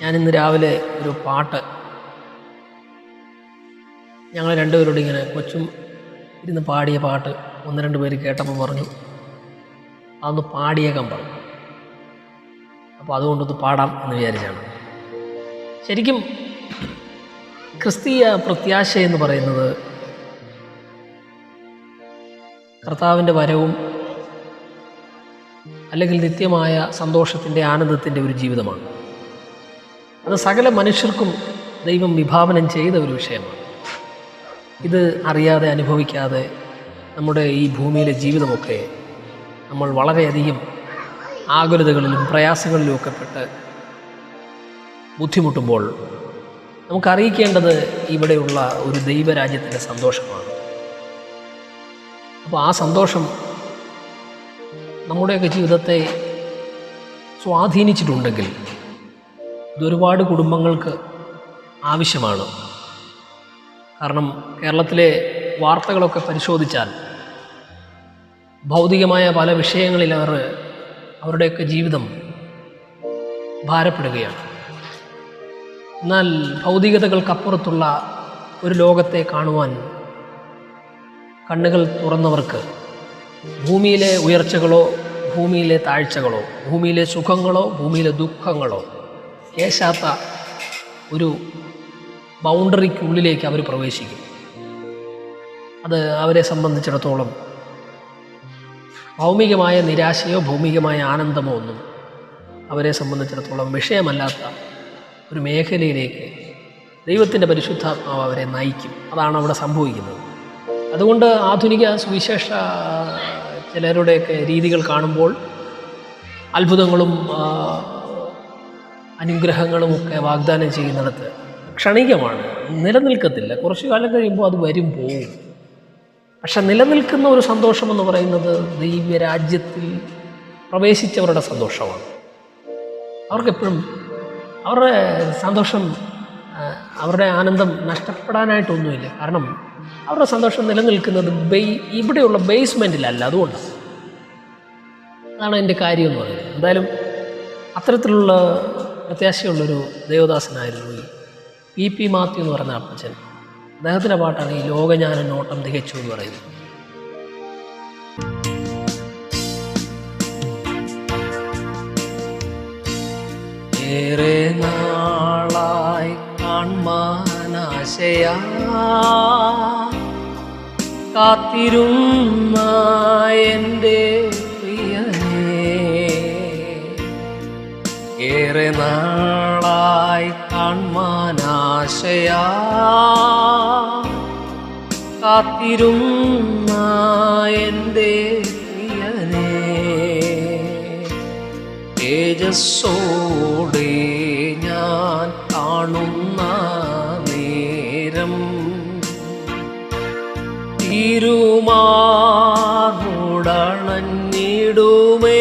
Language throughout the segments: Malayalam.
ഞാനിന്ന് രാവിലെ ഒരു പാട്ട് ഞങ്ങൾ രണ്ടുപേരോട് ഇങ്ങനെ കൊച്ചും ഇരുന്ന് പാടിയ പാട്ട് ഒന്ന് രണ്ട് പേര് കേട്ടപ്പോൾ പറഞ്ഞു അതൊന്ന് പാടിയേക്കാൻ പറഞ്ഞു അപ്പോൾ അതുകൊണ്ടൊന്ന് പാടാം എന്ന് വിചാരിച്ചാണ്. ശരിക്കും ക്രിസ്തീയ പ്രത്യാശ എന്ന് പറയുന്നത് കർത്താവിന്റെ വരവും അല്ലെങ്കിൽ നിത്യമായ സന്തോഷത്തിന്റെ ആനന്ദത്തിന്റെ ഒരു ജീവിതമാണ്. അത് സകല മനുഷ്യർക്കും ദൈവം വിഭാവനം ചെയ്ത ഒരു വിഷയമാണ്. ഇത് അറിയാതെ അനുഭവിക്കാതെ നമ്മുടെ ഈ ഭൂമിയിലെ ജീവിതമൊക്കെ നമ്മൾ വളരെയധികം ആകുലതകളിലും പ്രയാസങ്ങളിലും ഒക്കെ പെട്ട് ബുദ്ധിമുട്ടുമ്പോൾ നമുക്കറിയിക്കേണ്ടത് ഇവിടെയുള്ള ഒരു ദൈവരാജ്യത്തിന്റെ സന്തോഷമാണ്. അപ്പോൾ ആ സന്തോഷം നമ്മുടെയൊക്കെ ജീവിതത്തെ സ്വാധീനിച്ചിട്ടുണ്ടെങ്കിൽ ഇതൊരുപാട് കുടുംബങ്ങൾക്ക് ആവശ്യമാണ്. കാരണം കേരളത്തിലെ വാർത്തകളൊക്കെ പരിശോധിച്ചാൽ ഭൗതികമായ പല വിഷയങ്ങളിൽ അവർ അവരുടെയൊക്കെ ജീവിതം ഭാരപ്പെടുകയാണ്. എന്നാൽ ഭൗതികതകൾക്കപ്പുറത്തുള്ള ഒരു ലോകത്തെ കാണുവാൻ കണ്ണുകൾ തുറന്നവർക്ക് ഭൂമിയിലെ ഉയർച്ചകളോ ഭൂമിയിലെ താഴ്ചകളോ ഭൂമിയിലെ സുഖങ്ങളോ ഭൂമിയിലെ ദുഃഖങ്ങളോ. കേശാത്ത ഒരു ബൗണ്ടറിക്കുള്ളിലേക്ക് അവർ പ്രവേശിക്കും. അത് അവരെ സംബന്ധിച്ചിടത്തോളം ഭൗമികമായ നിരാശയോ ഭൗമികമായ ആനന്ദമോ ഒന്നും അവരെ സംബന്ധിച്ചിടത്തോളം വിഷയമല്ലാത്ത ഒരു മേഖലയിലേക്ക് ദൈവത്തിന്റെ പരിശുദ്ധാത്മാവ് അവരെ നയിക്കും. അതാണ് അവിടെ സംഭവിക്കുന്നത്. അതുകൊണ്ട് ആധുനിക സുവിശേഷ ചിലരുടെയൊക്കെ രീതികൾ കാണുമ്പോൾ അത്ഭുതങ്ങളും അനുഗ്രഹങ്ങളും ഒക്കെ വാഗ്ദാനം ചെയ്യുന്നിടത്ത് ക്ഷണികമാണ്. നിലനിൽക്കത്തില്ല. കുറച്ചു കാലം കഴിയുമ്പോൾ അത് വരും പോവും. പക്ഷെ നിലനിൽക്കുന്ന ഒരു സന്തോഷമെന്ന് പറയുന്നത് ദൈവരാജ്യത്തിൽ പ്രവേശിച്ചവരുടെ സന്തോഷമാണ്. അവർക്കെപ്പോഴും അവരുടെ സന്തോഷം അവരുടെ ആനന്ദം നഷ്ടപ്പെടാനായിട്ടൊന്നുമില്ല. കാരണം അവരുടെ സന്തോഷം നിലനിൽക്കുന്നത് ബെയ് ഇവിടെയുള്ള ബേസ്മെന്റിലല്ല അതുകൊണ്ടാണ് അതാണ് എന്റെ കാര്യം എന്ന് പറയുന്നത്. എന്തായാലും അത്തരത്തിലുള്ള പ്രത്യാശയുള്ളൊരു ദേവദാസനായിരുന്നു ഈ പി പി മാത്യു എന്ന് പറയുന്ന അപ്പച്ചൻ. അദ്ദേഹത്തിന്റെ പാട്ടാണ് ഈ ലോകജ്ഞാന നോട്ടം തികച്ചു എന്ന് പറയുന്നത്. ഏറെ നാളായി കാൺമാനാശയാ കാത്തിരുന്ന എന്റെ ഏറെ നാളായി കാൺമാനാശയാ കാത്തിരുന്ന എന്റെ തേജസ്സോടെ ഞാൻ കാണുന്ന തിരുമാറോടണഞ്ഞിടുമേ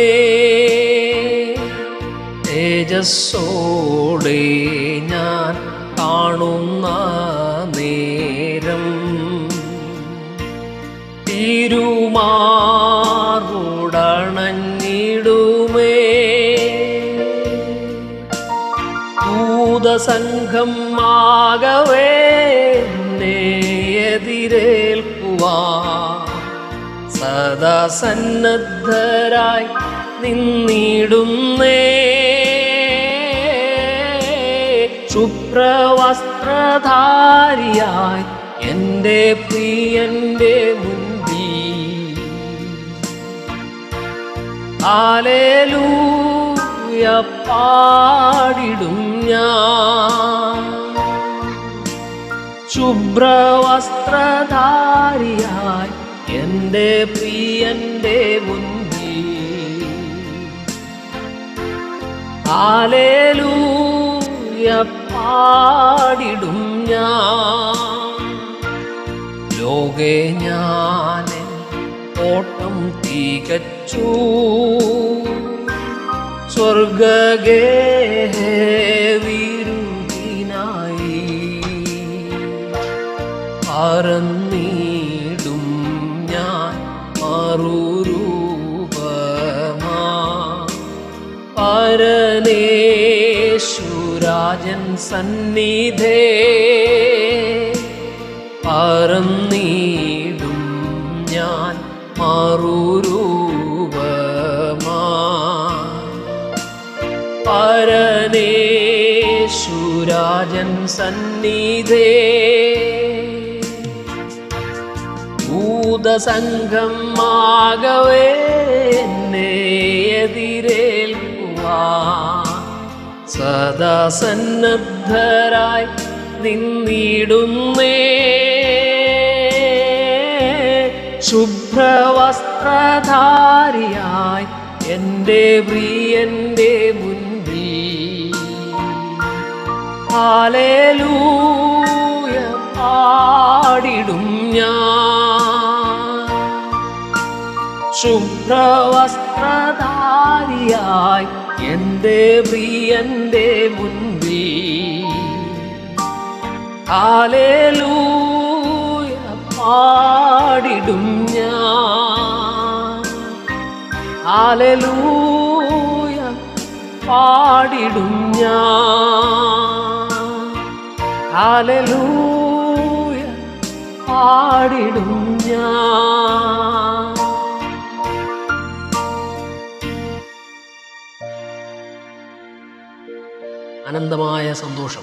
തേജസ്സോടെ ഞാൻ കാണുന്ന നേരം. തിരുമാറോടണഞ്ഞിടുമേ ഭൂതസംഘം ആകവേ എതിരേൽക്കുവാ സദാ സന്നദ്ധരായി നിന്നിടുന്നേ. ശുഭ്രവസ്ത്രധാരിയായി എന്റെ പ്രിയന്റെ മുൻപിൽ. ആലേലൂയ പാടിടും ഞാൻ. ശുഭ്രവസ്ത്രധാരിയായി എന്റെ പ്രിയന്റെ മുൻപിൽ ആലേലൂയ പാടിടും ഞാൻ. ലോകെ ഞാൻ ഓട്ടം തികച്ചു. സ്വർഗേവിരുദിനായി പറന്നീടും ഞാൻ മറുരൂപമാ. പരനേശുരാജൻ സന്നിധേ പറന്നീടും ഞാൻ മറുരൂപമാ. പരനേശുരാജൻ സന്നിധേ ഭൂതസംഘം ആകവേ എന്നെ എതിരേൽക്കുവാ. സദാ സന്നദ്ധരായി നിന്നിടുന്നേ. ശുഭ്രവസ്ത്രധാരിയായി എന്റെ പ്രിയന്റെ മുൻപിൽ. ആലേലൂയ പാടിടും ഞാൻ. ശുഭ്രവസ്ത്രധാരിയായി എന്റെ പ്രിയന്റെ മുൻപിൽ. കാലേലൂയ പാടിടും ഞാൻ. കാലലൂയ പാടിടും ഞാൻ. കാലലൂയ പാടിടും ഞാൻ. അനന്തമായ സന്തോഷം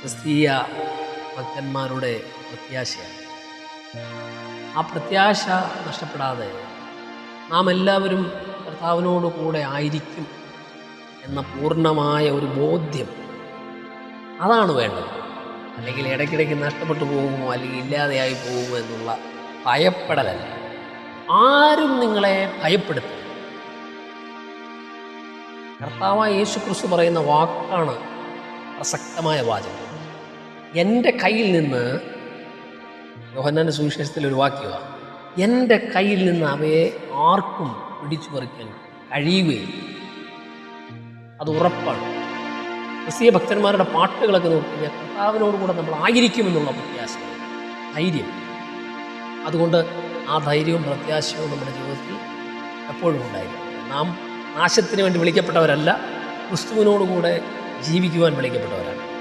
ക്രിസ്തീയ ഭക്തന്മാരുടെ പ്രത്യാശയാണ്. ആ പ്രത്യാശ നഷ്ടപ്പെടാതെ നാം എല്ലാവരും കർത്താവിനോട് കൂടെ ആയിരിക്കും എന്ന പൂർണമായ ഒരു ബോധ്യം അതാണ് വേണ്ടത്. അല്ലെങ്കിൽ ഇടയ്ക്കിടയ്ക്ക് നഷ്ടപ്പെട്ടു പോകുമോ അല്ലെങ്കിൽ ഇല്ലാതെയായി പോകുമോ എന്നുള്ള ഭയപ്പെടലല്ല. ആരും നിങ്ങളെ ഭയപ്പെടുത്തും കർത്താവായ യേശു ക്രിസ്തു പറയുന്ന വാക്കാണ് പ്രസക്തമായ വാചകം. എന്റെ കയ്യിൽ നിന്ന് യോഹന്നാന്റെ സുവിശേഷത്തിൽ ഒരു വാക്യമാണ് എന്റെ കയ്യിൽ നിന്ന് അവയെ ആർക്കും പിടിച്ചു പറിക്കാൻ കഴിയുകയില്ല. അത് ഉറപ്പാണ്. ക്രിസ്തീയ ഭക്തന്മാരുടെ പാട്ടുകളൊക്കെ നോക്കിക്കഴിഞ്ഞാൽ കർത്താവിനോട് കൂടെ നമ്മൾ ആയിരിക്കുമെന്നുള്ള പ്രത്യാശ ധൈര്യം. അതുകൊണ്ട് ആ ധൈര്യവും പ്രത്യാശയും നമ്മുടെ ജീവിതത്തിൽ എപ്പോഴും ഉണ്ടായിരിക്കും നാം നാശത്തിന് വേണ്ടി വിളിക്കപ്പെട്ടവരല്ല ക്രിസ്തുവിനോടുകൂടെ ജീവിക്കുവാൻ വിളിക്കപ്പെട്ടവരാണ്.